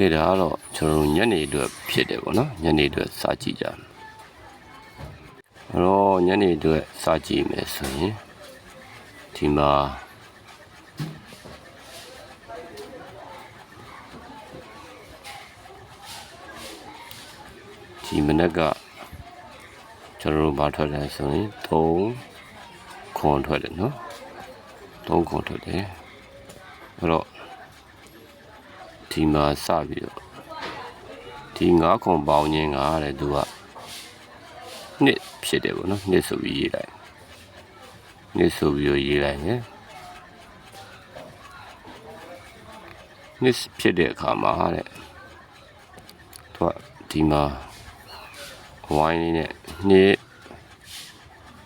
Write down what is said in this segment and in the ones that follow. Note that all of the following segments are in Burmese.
ကဲဒါကတော့ကျွန်တော်တို့ညနေအတွက်ဖြစ်တယ်ပေါ့နော်ညနေအတွက်စာကြည့်ကြမယ်အဲ့တော့ညနေအတွက်စာကြည့်မယ်ဆိုရင်ဒီမှာဒီမနက်ကကျွန်တော်တို့ဘာထွက်လဲဆိုရင်3ခွန်ထွက်တယ်နော်3ခွန်ထွက်တယ်အဲ့တော့ ဒီမှာစပြီးတော့ဒီငါးခွန်ပေါင်းခြင်းကတဲ့သူကနှစ်ဖြစ်တယ်ပေါ့နော်နှစ်ဆိုပြီးရေးလိုက်နှစ်ဆိုပြီးတော့ရေးလိုက်ရင်နှစ်ဖြစ်တဲ့အခါမှာတဲ့သူကဒီမှာဝိုင်းလေးနဲ့နှစ်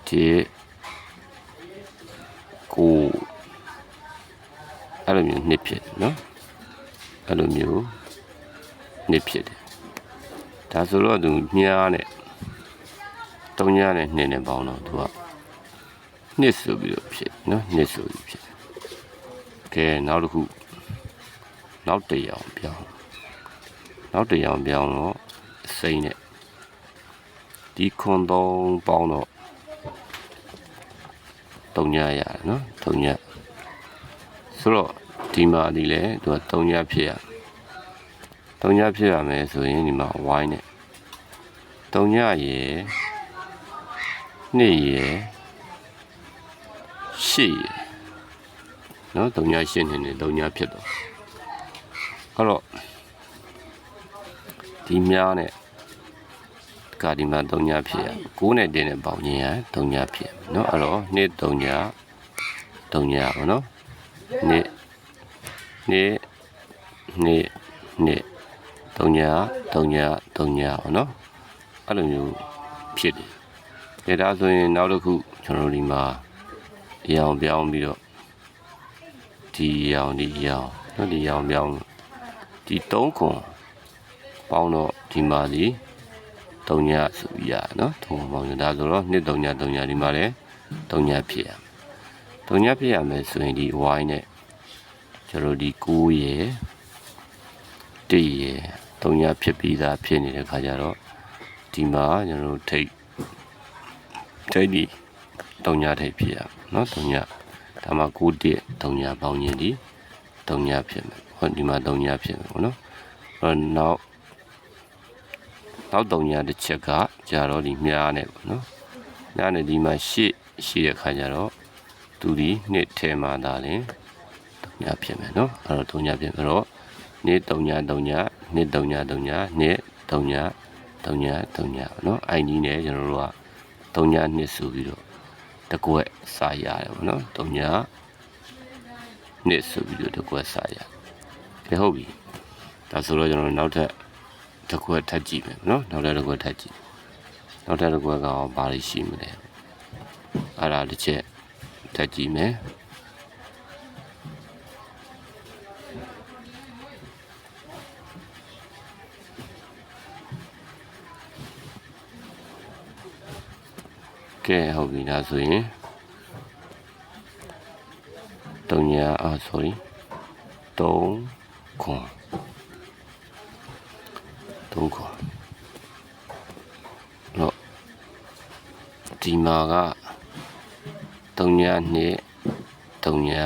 ဒီကိုအဲ့လိုမျိုးနှစ်ဖြစ်တယ်နော် အဲ့လိုမျိုးနှစ်ဖြစ်တယ်ဒါဆိုတော့သူမြားနဲ့တုံညာနဲ့နှစ်နဲ့ပေါင်းတော့သူကနှစ်ဆိုပြီးတော့ဖြစ်နော်နှစ်ဆိုပြီးဖြစ်ကဲနောက်တစ်ခုနောက်တစ်ရောင်ပြောင်းနောက်တစ်ရောင်ပြောင်းတော့စိမ့်နဲ့ဒီခွန်သုံးပေါင်းတော့တုံညာရတယ်နော်တုံညာဆိုတော့ ဒီမှာဒီလေသူကတုံညာဖြစ်ရတုံညာဖြစ်ရမယ်ဆိုရင်ဒီမှာဝိုင်းနဲ့တုံညာရယ်နှစ်ရယ်ရှစ်ရယ်နော်တုံညာရှစ်နှစ်နဲ့တုံညာဖြစ်တော့အဲ့တော့ဒီများနဲ့ကာဒီမှာတုံညာဖြစ်ရကိုးနဲ့တင်းနဲ့ပေါင်းခြင်းရတုံညာဖြစ်နော်အဲ့တော့နှစ်တုံညာတုံညာပေါ့နော်နှစ် နေ့နေ့နေ့တုံညာတုံညာတုံညာပေါ့နော်အဲ့လိုမျိုးဖြစ်တယ်ဒါဒါဆိုရင်နောက်တစ်ခုကျွန်တော်တို့ဒီမှာအရောင်ပြောင်းပြီးတော့ဒီရောင်ဒီရောင်နော်ဒီရောင်ပြောင်းဒီ၃ခွန်ပေါင်းတော့ဒီမှာဒီတုံညာဆိုပြီးရနော်သုံးခွန်ပေါင်းဒါဆိုတော့နှစ်တုံညာတုံညာဒီမှာလည်းတုံညာဖြစ်ရမယ်တုံညာဖြစ်ရမယ်ဆိုရင်ဒီဝိုင်းနဲ့ ကျွန်တော်ဒီ9ရယ်1ရယ်3ရဖြစ်ပြီးသားဖြစ်နေတဲ့ခါကျတော့ဒီမှာကျွန်တော်တို့ထိတ်ထိတ်ဒီ3ညထိတ်ဖြစ်ရနော်3ညဒါမှ9တက်3ညပေါင်းရင်ဒီ3ညဖြစ်မယ်ဟောဒီမှာ3ညဖြစ်မယ်ပေါ့နော်အဲ့တော့နောက်နောက်3ညတစ်ချက်ကကြာတော့ဒီမြားနဲ့ပေါ့နော်မြားနဲ့ဒီမှာရှေ့ရှိတဲ့ခါကျတော့သူဒီနှစ်ထဲမှာဒါလင် ညဖြစ်မယ်နော်အဲ့တော့3ညဖြစ်မယ်တော့နေ့3ည3ညနေ့3ည3ညနေ့3ည3ည3ညနော်အိုင်ကြီးနဲ့ကျွန်တော်တို့က3ညနှစ်ဆိုပြီးတော့တကွက်စာရတယ်ပေါ့နော်3ညနှစ်ဆိုပြီးတော့တကွက်စာရကဲဟုတ်ပြီဒါဆိုတော့ကျွန်တော်တို့နောက်ထပ်တကွက်ထပ်ကြည့်မယ်နော်နောက်ထပ်တကွက်ထပ်ကြည့်နောက်ထပ်တကွက်ကဘာတွေရှိမလဲအဲ့ဒါတစ်ချက်ထပ်ကြည့်မယ် ကဲဟုတ်ပြီဒါဆိုရင်တုံညာအာ sorry 3ခွန်3ခွန်တော့ဒီမှာကတုံညာနှစ်တုံညာ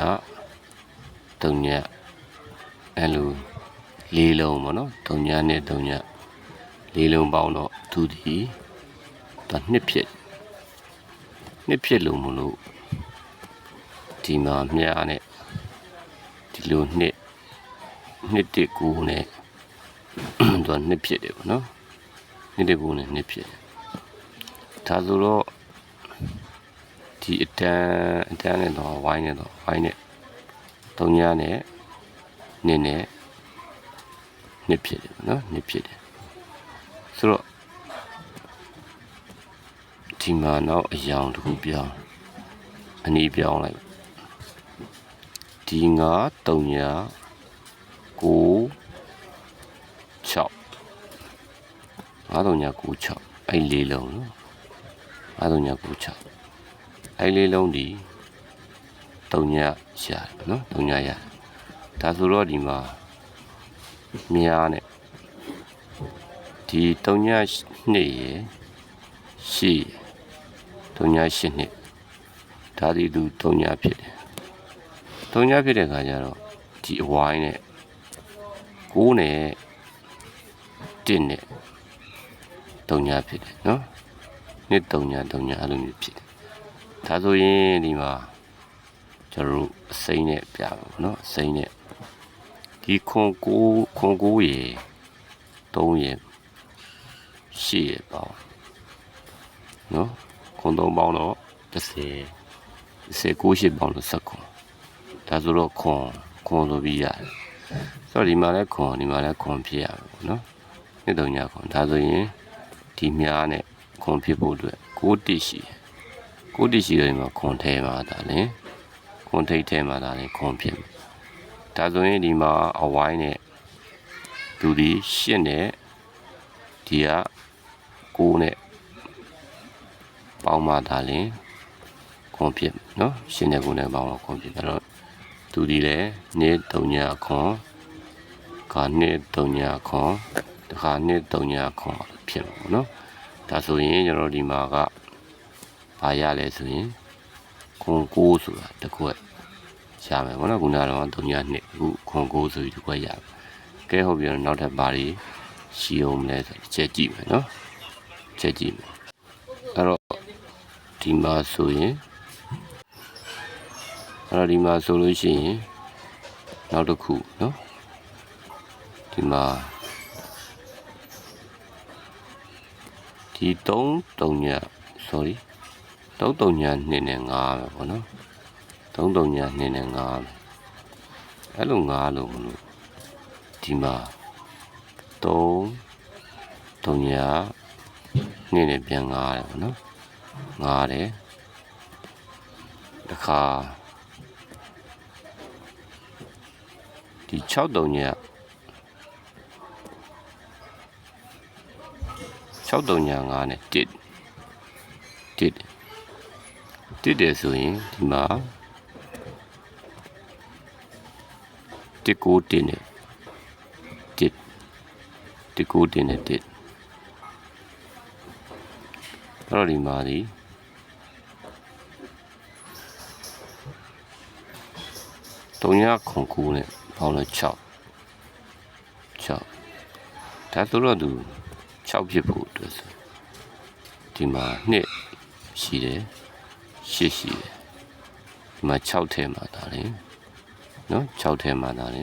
တုံညာအဲ့လိုလေးလုံးပေါ့နော်တုံညာနဲ့တုံညာလေးလုံးပေါင်းတော့သူဒီတော့နှစ်ဖြစ် နှစ်ဖြစ်လို့မလို့ဒီမှာမြားနဲ့ဒီလိုနှစ်နှစ်တစ်ကူနဲ့သူကနှစ်ဖြစ်တယ်ပေါ့နော်နှစ်တစ်ကူနဲ့နှစ်ဖြစ်တယ်ဒါဆိုတော့ဒီအတန်းအတန်းနဲ့တော့ဝိုင်းနဲ့တော့ဝိုင်းနဲ့တုံညာနဲ့နှစ်နဲ့နှစ်ဖြစ်တယ်ပေါ့နော်နှစ်ဖြစ်တယ်ဆိုတော့ ဒီမှာနောက်အယောင်တစ်ခုပြောင်းအနီးပြောင်းလိုက်ဒီငါ3ညာ9 6ငါ3ညာ9 6အဲ့လေးလုံးနော်ငါ3ညာ9 6အဲ့လေးလုံးဒီ3ညာရတယ်နော်3ညာရတယ်ဒါဆိုတော့ဒီမှာမြားနဲ့ဒီ3ညနှစ်ရယ်ရှိ ရယ်3ည8နှစ်ဒါဒီသူ3ညဖြစ်တယ်3ညဖြစ်တဲ့ခါကျတော့ဒီအဝိုင်းနဲ့9နဲ့1နဲ့3ညဖြစ်တယ်နော်နှစ်3ည3ညအဲ့လိုမျိုးဖြစ်တယ်ဒါဆိုရင်ဒီမှာကျွန်တော်တို့အစိမ့်နဲ့ပြပါမယ်နော်အစိမ့်နဲ့ဒီခွန်9ခွန်9ရေ3ရေ8ရေပေါ့နော် ခွန်3ပေါင်းတော့30 19 8ပေါင်းတော့19ဒါဆိုတော့ခွန်ခွန်ဆိုပြီးရတယ်ဆိုတော့ဒီမှာလည်းခွန်ဒီမှာလည်းခွန်ဖြစ်ရမယ်ပေါ့နော်နှစ်3ညခွန်ဒါဆိုရင်ဒီမြားနဲ့ခွန်ဖြစ်ဖို့အတွက်6တိရှိတယ်6တိရှိတယ်ဒီမှာခွန်ထဲမှာဒါလည်းခွန်ထိတ်ထဲမှာဒါလည်းခွန်ဖြစ်မယ်ဒါဆိုရင်ဒီမှာအဝိုင်းနဲ့သူဒီရှစ်နဲ့ဒီက9နဲ့ ပေါင်းမှဒါလည်းခွန်ဖြစ်မယ်နော်ရှစ်နဲ့9နဲ့ပေါင်းတော့ခွန်ဖြစ်တယ်အဲ့တော့သူဒီလည်းနေ့3ညခွန်ခါနေ့3ညခွန်တခါနေ့3ညခွန်ဖြစ်မှာပေါ့နော်ဒါဆိုရင်ကျွန်တော်ဒီမှာကဘာရလဲဆိုရင်ခွန်9ဆိုတာတစ်ခွက်ရမယ်ပေါ့နော်ခုနကတော့3ညနှစ်အခုခွန်9ဆိုပြီးတစ်ခွက်ရမယ်ကဲဟုတ်ပြီတော့နောက်ထပ်ဘာတွေရှိအောင်မလဲဆိုတော့ချက်ကြည့်မယ်နော်ချက်ကြည့်မယ်အဲ့တော့ ဒီမှာဆိုရင်အဲ့တော့ဒီမှာဆိုလို့ရှိရင်နောက်တစ်ခုနော်ဒီမှာဒီ3 3ည sorry 3 3ည2နဲ့5ပဲပေါ့နော်3 3ည2နဲ့5ပဲအဲ့လို5လို့မလို့ဒီမှာ3 3ည2နဲ့ပြန်5တယ်ပေါ့နော် 5တယ်တခါဒီ6 3ည6 3ည5နဲ့1 1တစ်တယ်ဆိုရင်ဒီမှာတစ်ကိုတင်နဲ့တစ်တစ်ကိုတင်နဲ့တစ်အဲ့ တော့ဒီမှာဒီတုံရခွန်ကူနဲ့ပေါင်းလို့6 6ဒါဆိုတော့သူ6ဖြစ်ဖို့အတွက်ဆိုဒီမှာနှစ်ရှိတယ်ရှစ်ရှိတယ်ဒီမှာ6ထဲမှာဒါလေနော်6ထဲမှာဒါလေ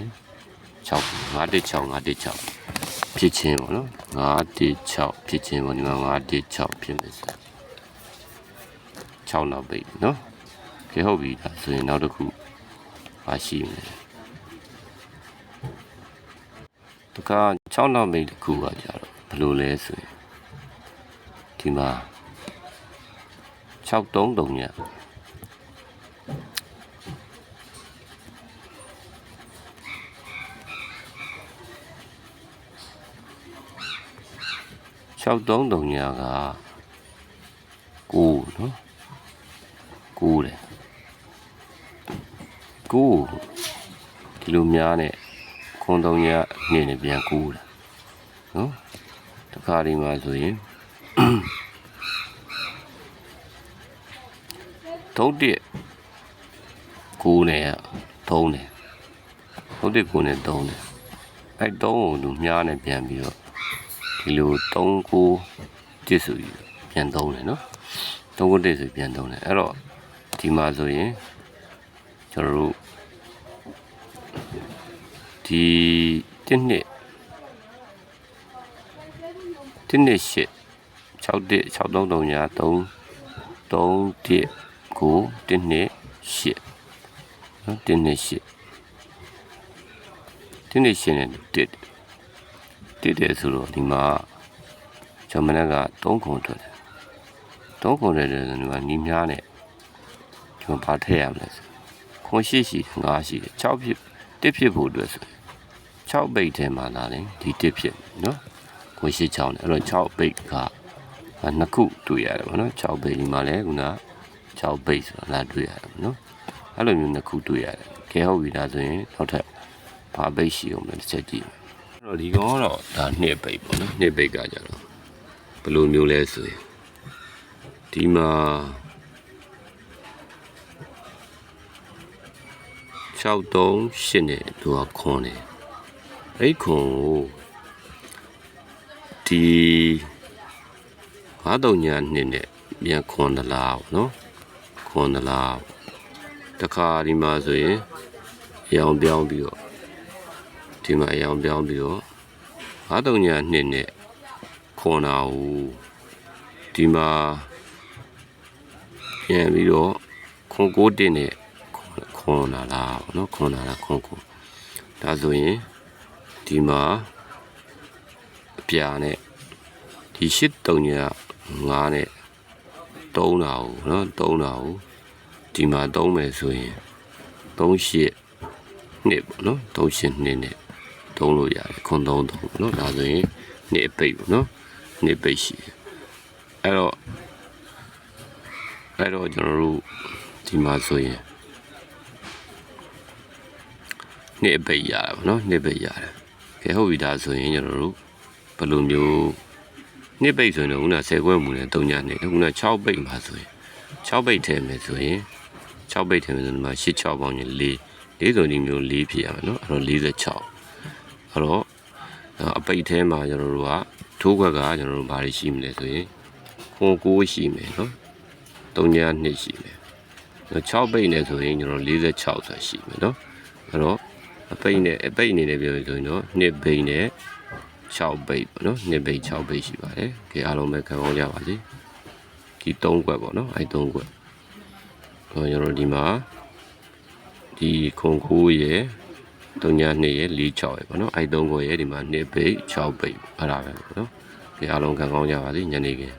6 5တစ်6 5တစ်6 ဖြစ်ချင်းပေါ့နော်5တစ်6ဖြစ်ချင်းပေါ့ဒီမှာ5တစ်6ဖြစ်မယ်ဆို6နောက်ပိတ်နော်ခေဟုတ်ပြီဒါဆိုရင်နောက်တစ်ခုပါရှိမယ်တခါ6နောက်ပိတ်တစ်ခုကကြတော့ဘယ်လိုလဲဆိုရင်ဒီမှာ633ည633ည က9နော်9တယ်9ဒီလိုများနဲ့ခွန်3ညနေနေပြန်9တယ်နော်တခါဒီမှာဆိုရင်သုံးတစ်ကိုနဲ့သုံးတယ်သုံးတစ်ကိုနဲ့သုံးတယ်အဲသုံးကိုသူမြားနဲ့ပြန်ပြီးတော့ဒီ လိုသုံးကိုတစ်ဆိုပြီးပြန်သုံးတယ်နော်သုံးကိုတစ်ဆိုပြန်သုံးတယ်အဲ့တော့ဒီမှာဆိုရင်ကျွန်တော်တို့ဒီတစ်နှစ်တစ်နှစ်ရှစ်6တစ်633ညာ3 3တစ်ကို1နှစ်8နော်1နှစ်8 1နှစ်8နဲ့1 တစ်တယ်ဆိုတော့ဒီမှာကျွန်မနဲ့က3ခုထွက်တယ်3ခုထွက်တယ်ဆိုဒီမှာညီများနဲ့ကျွန်တော်ဗာထည့်ရမလဲဆိုခွန်ရှိရှိ5ရှိတယ်6ဖြစ်1ဖြစ်ဖို့အတွက်ဆို6ပိတ်ထဲမှာလာတယ်ဒီ1ဖြစ်နော်ခွန်ရှိ6နဲ့အဲ့တော့6ပိတ်ကနှစ်ခုတွေ့ရတယ်ဗောနော်6ပိတ်ဒီမှာလဲခုနက6 base ဆိုတာလာတွေ့ရတယ်နော်အဲ့လိုမျိုးနှစ်ခုတွေ့ရတယ်ကဲဟုတ်ပြီဒါဆိုရင်နောက်ထပ်ဘာ base ရှိအောင်လဲတစ်ချက်ကြည့်မယ် တော့ဒီကောင်ကတော့ဒါနှစ်ပိတ်ပေါ့နော်နှစ်ပိတ်ကကြတော့ဘယ်လိုမျိုးလဲဆိုရင်ဒီမှာ638နဲ့သူကခွန်တယ်အဲ့ခွန်ကိုဒီ9တုံညာနှစ်နဲ့ပြန်ခွန်သလားပေါ့နော်ခွန်သလားတခါဒီမှာဆိုရင်ရောင်ပြောင်းပြီးတော့ ဒီမှာရောင်ပြောင်းပြီးတော့9တုံညာနှစ်နဲ့ခွန်တာကိုဒီမှာပြန်ပြီးတော့ခွန်ကိုတင်နဲ့ခွန်လာလားပေါ့နော်ခွန်လာလားခွန်ကိုဒါဆိုရင်ဒီမှာအပြာနဲ့ဒီရှစ်တုံညာ9နဲ့တုံးတာကိုနော်တုံးတာကိုဒီမှာတုံးမယ်ဆိုရင်38နှစ်ပေါ့နော်38နှစ်နဲ့ တုံးလို့ရတယ်ခွန်သုံးသုံးပေါ့နော်ဒါဆိုရင်နှစ်အပိတ်ပေါ့နော်နှစ်ပိတ်ရှိတယ်အဲ့တော့အဲ့တော့ကျွန်တော်တို့ဒီမှာဆိုရင်နှစ်အပိတ်ရတာပေါ့နော်နှစ်ပိတ်ရတယ်ကဲဟုတ်ပြီဒါဆိုရင်ကျွန်တော်တို့ဘယ်လိုမျိုးနှစ်ပိတ်ဆိုရင်တော့ခုန10ခွဲမူနဲ့3ညနဲ့ခုန6ပိတ်မှာဆိုရင်6ပိတ်ထဲမယ်ဆိုရင်6ပိတ်ထဲမယ်ဆိုရင်ဒီမှာ8 6ပေါင်းရင်4 4ဆိုဒီမျိုး4ဖြစ်ရမယ်နော်အဲ့တော့46 အဲ့တော့အပိတ်ထဲမှာကျွန်တော်တို့ကထိုးခွက်ကကျွန်တော်တို့ဘာတွေရှိမလဲဆိုရင်ခွန်9ရှိမယ်နော်3ည2ရှိမယ်6ပိတ်နဲ့ဆိုရင်ကျွန်တော်46ဆိုရှိမယ်နော်အဲ့တော့အပိတ်နဲ့အပိတ်အနေနဲ့ပြောရင်ဆိုရင်တော့2ပိတ်နဲ့6ပိတ်ပေါ့နော်2ပိတ်6ပိတ်ရှိပါတယ်။ကြည့်အားလုံးပဲခံကောင်းကြပါစေ။ဒီ3ခွက်ပေါ့နော်အဲ့3ခွက်။ဟောကျွန်တော်ဒီမှာဒီခုံခိုးရဲ့ 3ည2ရဲ့4 6ရဲ့ပေါ့နော်အဲ့3ခွက်ရဲ့ဒီမှာ2ပိတ်6ပိတ်အဲ့ဒါပဲပေါ့နော်။ကြည့်အားလုံးခံကောင်းကြပါစေညနေခင်း